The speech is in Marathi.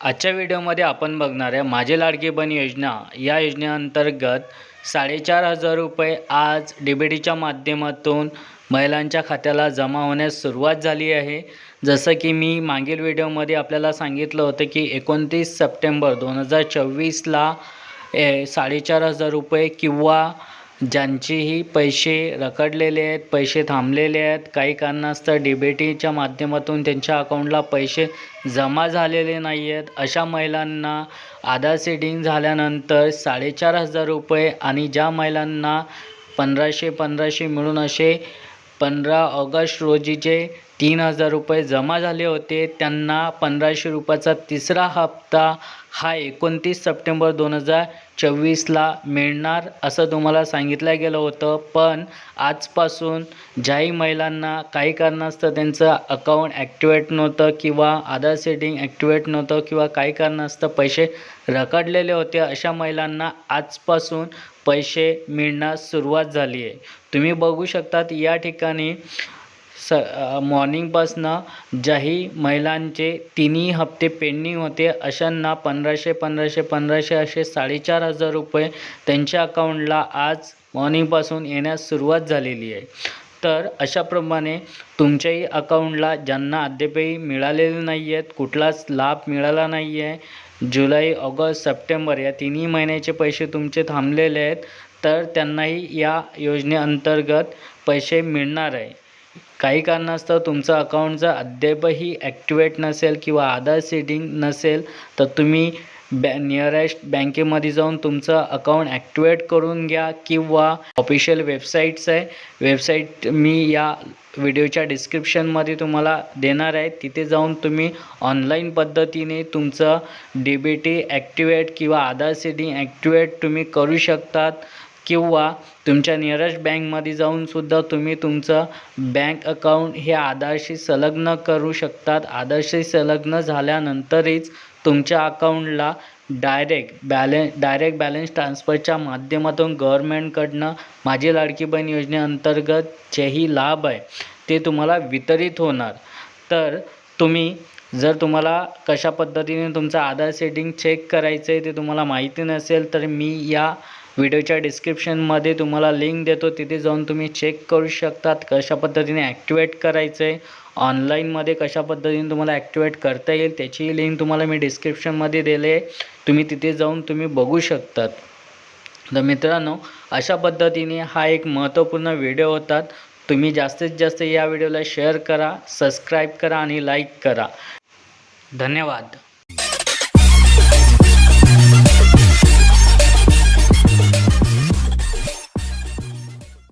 आजच्या व्हिडिओमध्ये आपण बघणार आहे माझे लाडके बन योजना. या योजनेअंतर्गत साडेचार हजार रुपये आज डी बी माध्यमातून महिलांच्या खात्याला जमा होण्यास सुरुवात झाली आहे. जसं की मी मागील व्हिडिओमध्ये आपल्याला सांगितलं होतं की एकोणतीस सप्टेंबर दोन हजार चोवीसला ए साडेचार हजार रुपये किंवा ज्यांचेही पैसे रखडलेले आहेत पैसे थांबलेले आहेत काही कारणास्तव डी बी टीच्या माध्यमातून त्यांच्या अकाउंटला पैसे जमा झालेले नाही आहेत अशा महिलांना आधार सेटिंग झाल्यानंतर साडेचार हजार रुपये आणि ज्या महिलांना पंधराशे पंधराशे मिळून असे पंधरा ऑगस्ट रोजीचे तीन हजार रुपये जमा झाले होते त्यांना पंधराशे रुपयाचा तिसरा हप्ता हा एकोणतीस सप्टेंबर दोन हजार चोवीसला मिळणार असं तुम्हाला सांगितलं गेलं होतं. पण आजपासून ज्याही महिलांना काही कारणास्तव त्यांचं अकाउंट ॲक्टिवेट नव्हतं किंवा आधार सेटिंग ॲक्टिवेट नव्हतं किंवा काही कारणास्तव पैसे रखडलेले होते अशा महिलांना आजपासून पैसे मिळण्यास सुरुवात झाली आहे. तुम्ही बघू शकतात या ठिकाणी स मॉर्निंगपासनं ज्याही महिलांचे तिन्ही हप्ते पेंडिंग होते अशांना पंधराशे पंधराशे पंधराशे असे साडेचार हजार रुपये त्यांच्या अकाउंटला आज मॉर्निंगपासून येण्यास सुरुवात झालेली आहे. तर अशाप्रमाणे तुमच्याही अकाउंटला ज्यांना अद्यापही मिळालेले नाही आहेत कुठलाच लाभ मिळाला नाही आहे जुलै ऑगस्ट सप्टेंबर या तिन्ही महिन्याचे पैसे तुमचे थांबलेले आहेत तर त्यांनाही या योजनेअंतर्गत पैसे मिळणार आहे. काही कारणास्तव तुमचा अकाउंट जर अद्यापही ॲक्टिवेट नसेल किंवा आधार सेटिंग नसेल तर तुम्ही बॅ नियरेस्ट बँकेमध्ये जाऊन तुमचं अकाउंट ॲक्टिवेट करून घ्या किंवा ऑफिशियल वेबसाईट्स आहे. वेबसाईट मी या व्हिडिओच्या डिस्क्रिप्शनमध्ये तुम्हाला देणार आहे. तिथे जाऊन तुम्ही ऑनलाईन पद्धतीने तुमचं डी बी टी ॲक्टिवेट किंवा आधार सेटिंग ॲक्टिवेट तुम्ही करू शकतात. किंवा तुमच्या नियरेस्ट बँकमध्ये जाऊनसुद्धा तुम्ही तुमचं बँक अकाउंट हे आधारशी संलग्न करू शकतात. आधारशी संलग्न झाल्यानंतरच तुमच्या अकाउंटला डायरेक्ट बॅलेन्स डायरेक्ट बॅलन्स ट्रान्सफरच्या माध्यमातून गव्हर्मेंटकडनं माझी लाडकी बहीण योजनेअंतर्गत जेही लाभ आहे ते तुम्हाला वितरित होणार. तर तुम्ही जर तुम्हाला कशा पद्धतीने तुमचं आधार सेटिंग चेक करायचं आहे ते तुम्हाला माहिती नसेल तर मी या व्हिडिओच्या डिस्क्रिप्शनमध्ये तुम्हाला लिंक देतो. तिथे जाऊन तुम्ही चेक करू शकतात कशा पद्धतीने ॲक्टिवेट करायचं आहे ऑनलाईनमध्ये कशा पद्धतीने तुम्हाला ॲक्टिवेट करता येईल त्याचीही लिंक तुम्हाला मी डिस्क्रिप्शनमध्ये दिले आहे तुम्ही तिथे जाऊन तुम्ही बघू शकतात. तर मित्रांनो अशा पद्धतीने हा एक महत्त्वपूर्ण व्हिडिओ होतात तुम्ही जास्तीत जास्त या व्हिडिओला शेअर करा सबस्क्राईब करा आणि लाईक करा. धन्यवाद.